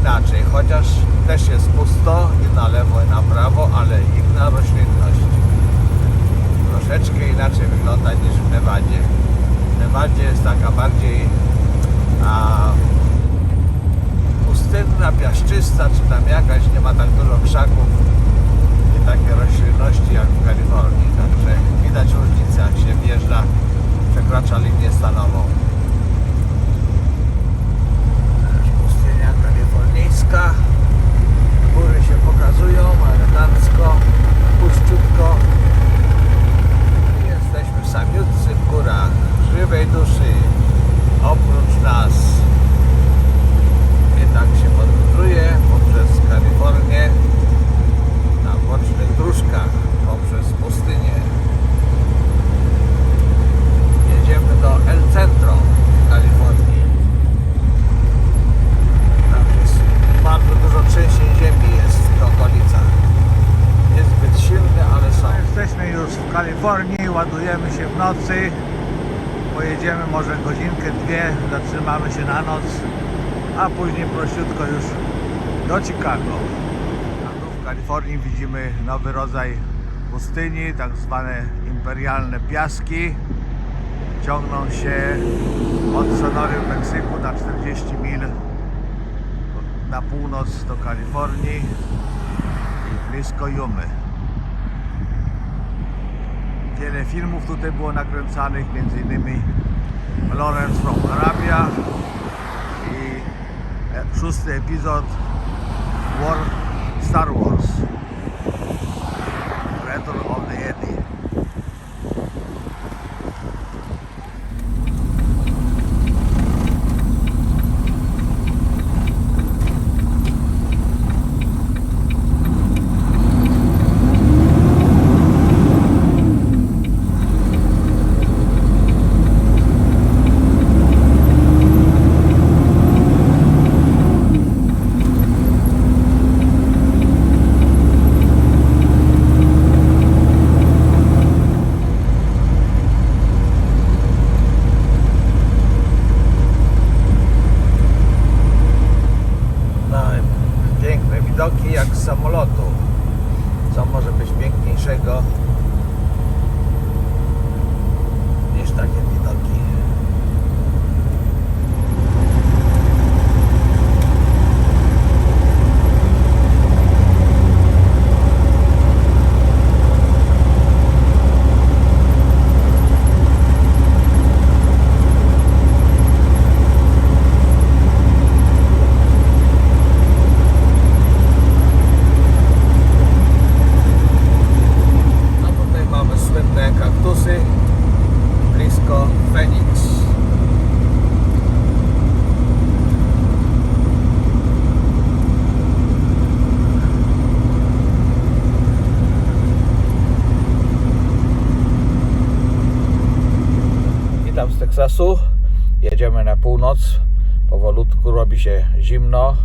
Inaczej, chociaż też jest pusto i na lewo i na prawo, ale inna roślinność. Troszeczkę inaczej wygląda niż w Nevadzie. W Nevadzie jest taka bardziej a, pustynna, piaszczysta, czy tam jakaś, nie ma tak dużo krzaków i takie roślinności jak w Kalifornii. Także widać różnicę, jak się wjeżdża, przekracza linię stanową. Też pustynia kalifornijska. Góry się pokazują elegancko, puściutko. I Jesteśmy samiutcy w górach, żywej duszy, oprócz nas. I tak się podróżuje poprzez Kalifornię na bocznych dróżkach, poprzez pustynię. Jedziemy do El Centro w Kalifornii. Tam jest bardzo dużo trzęsień ziemi jest w tych okolicach. Niezbyt silne, ale są. Jesteśmy już w Kalifornii, ładujemy się w nocy. Pojedziemy może godzinkę, dwie, zatrzymamy się na noc, a później prościutko już do Chicago. Tu w Kalifornii widzimy nowy rodzaj pustyni, tak zwane imperialne piaski. Ciągną się od Sonory w Meksyku na 40 mil na północ do Kalifornii i blisko Jumy. Wiele filmów tutaj było nakręcanych, innymi Lawrence from Arabia i szósty epizod War Star Wars Return of the Jedi. Widoki jak z samolotu. Co może być piękniejszego niż takie widoki? No tutaj mamy słynne kaktusy blisko Phoenix. Teksasu. Jedziemy na północ. Powolutku robi się zimno.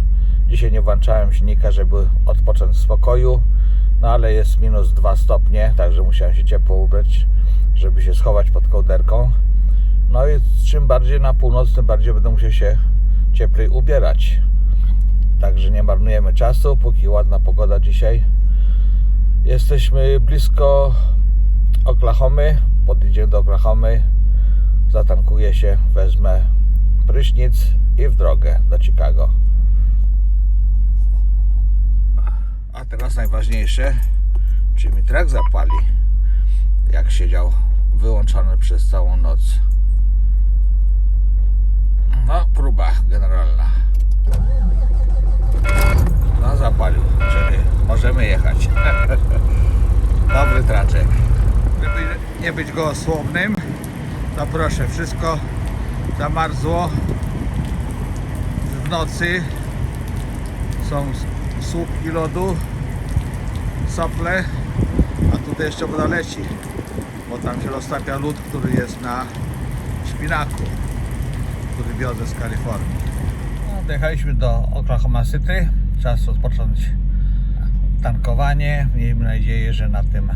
Dzisiaj nie włączałem silnika, żeby odpocząć w spokoju. No ale jest minus 2 stopnie, także musiałem się ciepło ubrać, żeby się schować pod kołderką. No i czym bardziej na północ, tym bardziej będę musiał się cieplej ubierać. Także nie marnujemy czasu, póki ładna pogoda dzisiaj. Jesteśmy blisko Oklahomy. Podjedziemy do Oklahomy, zatankuję się, wezmę prysznic i w drogę do Chicago. A teraz najważniejsze, czy mi trak zapali, jak siedział wyłączony przez całą noc. No, próba generalna. No, zapalił, czyli możemy jechać. Dobry traczek. Żeby nie być gołosłownym, to proszę, wszystko zamarzło w nocy. Są słupki lodu, sople, a tutaj jeszcze woda leci, bo tam się roztapia lód, który jest na szpinaku, który wiozę z Kalifornii. No, dojechaliśmy do Oklahoma City, czas rozpocząć tankowanie. Miejmy nadzieję, że na tym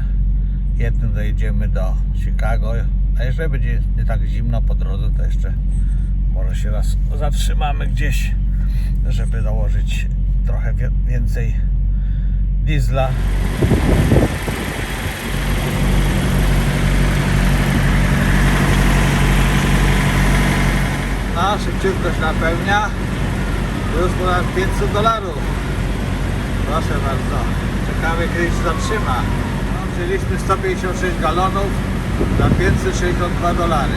jednym dojedziemy do Chicago, a jeżeli będzie tak zimno po drodze, to jeszcze Może się raz zatrzymamy gdzieś, żeby dołożyć trochę więcej diesla. No, szybciutko się napełnia. Już ponad 500 dolarów. Proszę bardzo. Czekamy kiedyś się zatrzyma. Wzięliśmy 156 galonów za 562 dolary.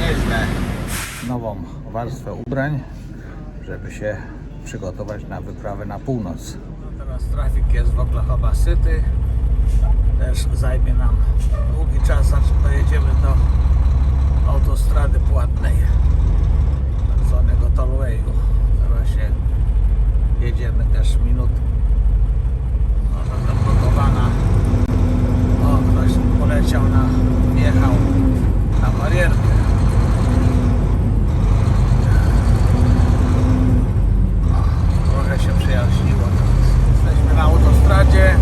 Nieźle. Nową warstwę ubrań, żeby się przygotować na wyprawę na północ. No teraz trafik jest w Oklahoma City. Też zajmie nam długi czas, zanim dojedziemy do autostrady płatnej tak zwanego tollwayu. Teraz się jedziemy też minut. Może zablokowana. Poleciał na, wjechał na barierkę. Trochę się przyjaźniło. Jesteśmy na autostradzie.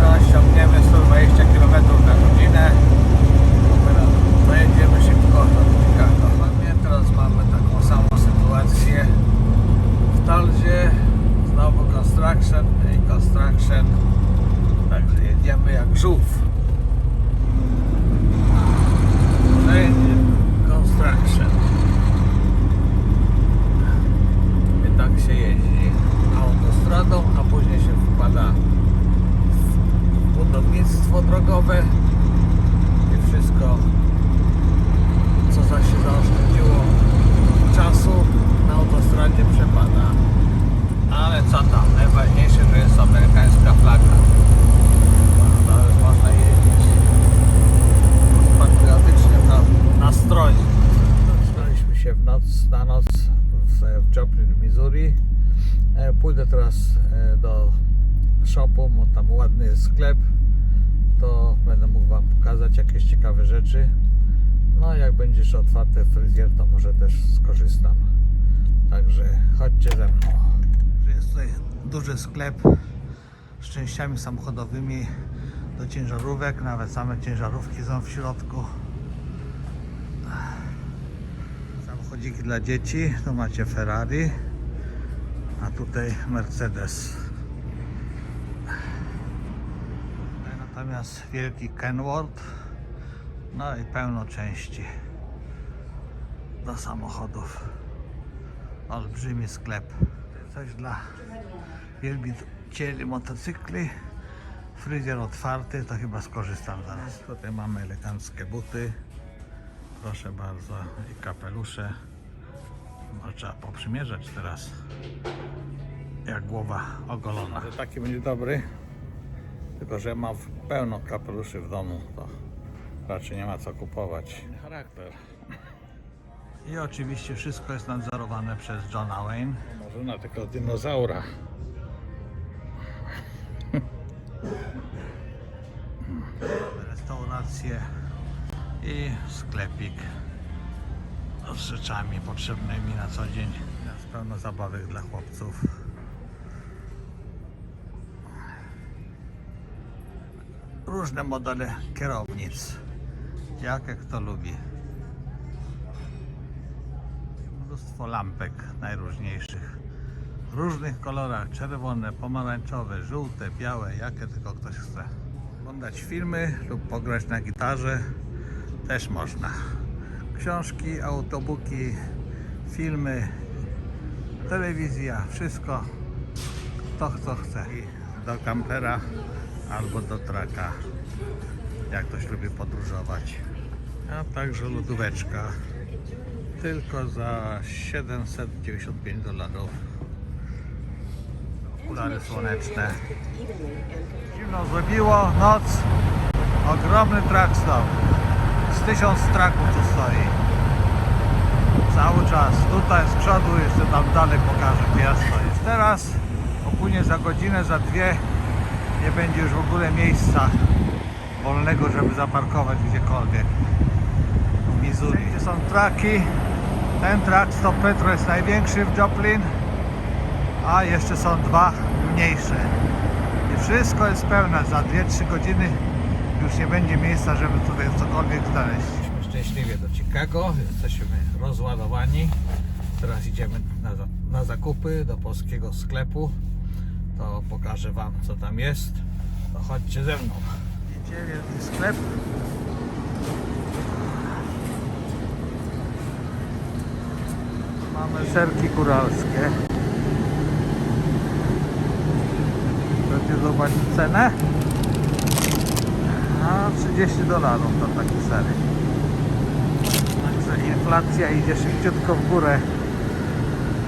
Teraz ciągniemy 120 km na godzinę. Teraz Dojedziemy szybko do Chicago. Teraz mamy taką samą sytuację w Talzie. Znowu construction i construction. Także jedziemy jak żółw. Kolejny construction. I tak się jeździ autostradą, a później się wpada w budownictwo drogowe i wszystko co za się zaoszczędziło czasu na autostradzie przepada. Ale co tam, najważniejsze, że jest amerykańska flaga. No, już można jeździć w patriotycznym na- nastroju. Zatrzymaliśmy się w noc, na noc w, w Joplin, Missouri. E, Pójdę teraz e, do shopu, bo tam ładny jest sklep. To będę mógł Wam pokazać jakieś ciekawe rzeczy. No, jak będziesz otwarty fryzjer, to może też skorzystam. Także chodźcie ze mną. Jest tutaj duży sklep z częściami samochodowymi do ciężarówek. Nawet same ciężarówki są w środku. Samochodziki dla dzieci. Tu macie Ferrari, a tutaj Mercedes. Natomiast wielki Kenworth. No i pełno części do samochodów. Olbrzymi sklep. Coś dla wielbicieli motocykli. Fryzjer otwarty, to chyba skorzystam zaraz. Tutaj mamy eleganckie buty. Proszę bardzo. I kapelusze. No, trzeba poprzymierzać teraz. Jak głowa ogolona. Taki będzie dobry. Tylko, że mam pełno kapeluszy w domu. To raczej nie ma co kupować. Charakter. I oczywiście wszystko jest nadzorowane przez Johna Wayne. Może na tego dinozaura. Restauracje i sklepik rzeczami potrzebnymi na co dzień. Jest pełno zabawek dla chłopców. Różne modele kierownic. Jakie kto lubi. Mnóstwo lampek najróżniejszych. W różnych kolorach. Czerwone, pomarańczowe, żółte, białe. Jakie tylko ktoś chce. Oglądać filmy lub pograć na gitarze też można. Książki, autobuki, filmy, telewizja, wszystko to kto chce. I do kampera albo do traka, jak ktoś lubi podróżować. A także lodóweczka tylko za 795 dolarów. Okulary słoneczne. Zimno zrobiło, noc, ogromny track stał. Z tysiąc traków tu stoi. Cały czas. Tutaj z przodu, jeszcze tam dalej pokażę gdzie ja stoję. Teraz opłynie za godzinę, za dwie nie będzie już w ogóle miejsca wolnego, żeby zaparkować gdziekolwiek w Missouri. Gdzie są traki. Ten track Stop Petro jest największy w Joplin, a jeszcze są dwa mniejsze. I wszystko jest pełne. Za 2-3 godziny już nie będzie miejsca, żeby tutaj cokolwiek znaleźć. szczęśliwie do Chicago. Jesteśmy rozładowani. Teraz idziemy na, na zakupy do polskiego sklepu. To pokażę Wam, co tam jest. To chodźcie ze mną. Idzie wielki sklep. Mamy serki góralskie. Chcecie zobaczyć cenę? A 30 dolarów to taki ser. Także inflacja idzie szybciutko w górę.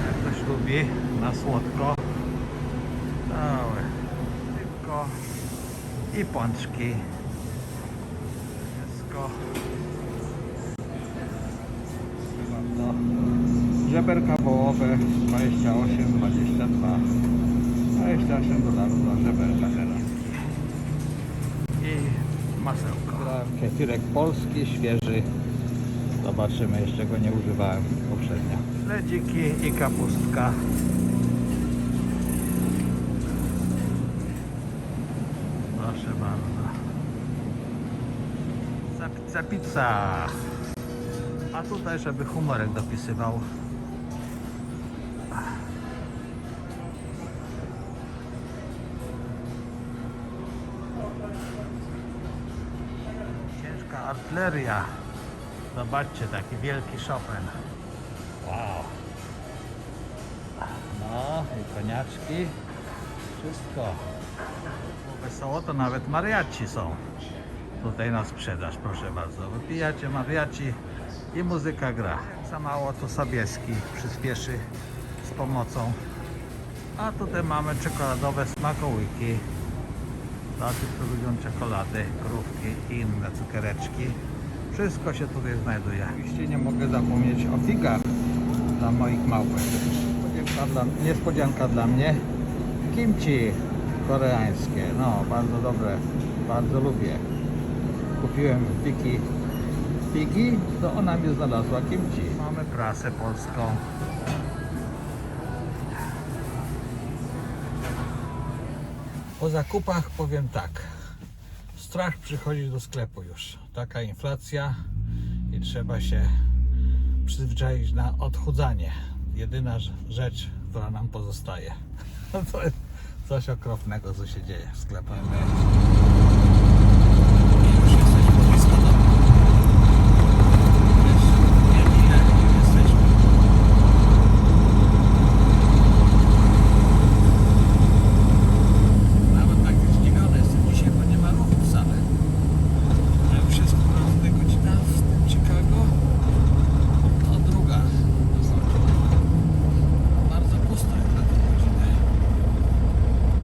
Jak ktoś lubi na słodko. Całe. Szybko. I pączki. Wszystko. Bardzo. Żeberka wołowe 28, 22. 28 dolarów za żeberka masełko. Kefirek polski, świeży. Zobaczymy, jeszcze go nie używałem poprzednio. Ledziki i kapustka. Proszę bardzo. Za pizza, pizza. A tutaj, żeby humorek dopisywał. Artyleria. Zobaczcie, taki wielki Chopin. Wow. No i koniaczki. Wszystko. Wesoło to nawet mariaci są. Tutaj na sprzedaż, proszę bardzo. Wypijacie mariaci i muzyka gra. Za mało to Sobieski przyspieszy z pomocą. A tutaj mamy czekoladowe smakołyki. Dla tych, co lubią czekolady, krówki i inne cukiereczki. Wszystko się tutaj znajduje. Oczywiście nie mogę zapomnieć o figach dla moich małpek. Niespodzianka dla, niespodzianka dla mnie. Kimchi koreańskie. No, bardzo dobre. Bardzo lubię. Kupiłem Wiki figi, to ona mi znalazła kimchi. Mamy prasę polską. Po zakupach powiem tak. Strach przychodzi do sklepu już. Taka inflacja i trzeba się przyzwyczaić na odchudzanie. Jedyna rz- rzecz, która nam pozostaje. To jest coś okropnego, co się dzieje w sklepach.